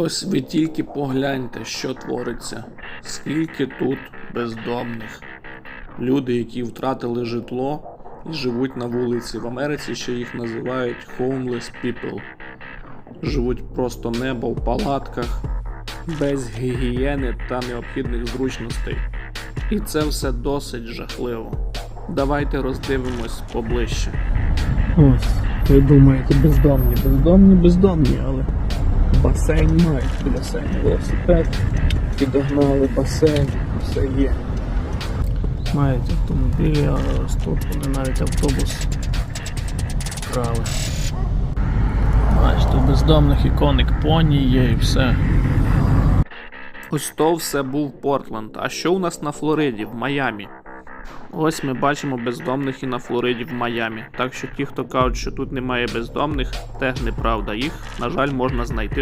Ось ви тільки погляньте, що твориться. Скільки тут бездомних. Люди, які втратили житло і живуть на вулиці. В Америці ще їх називають homeless people. Живуть просто небо в палатках, без гігієни та необхідних зручностей. І це все досить жахливо. Давайте роздивимось поближче. Ось, ви думаєте, бездомні, бездомні, бездомні, але басейн мають біля себе. Велосипед, підогнали басейн, все є. Мають автомобілі, ось тут вони навіть автобус вкрали. Бачите, бездомних іконик поні є і все. Ось то все був Портленд. А що у нас на Флориді, в Майамі? Ось ми бачимо бездомних і на Флориді в Майамі. Так що ті, хто кажуть, що тут немає бездомних, те неправда. Їх, на жаль, можна знайти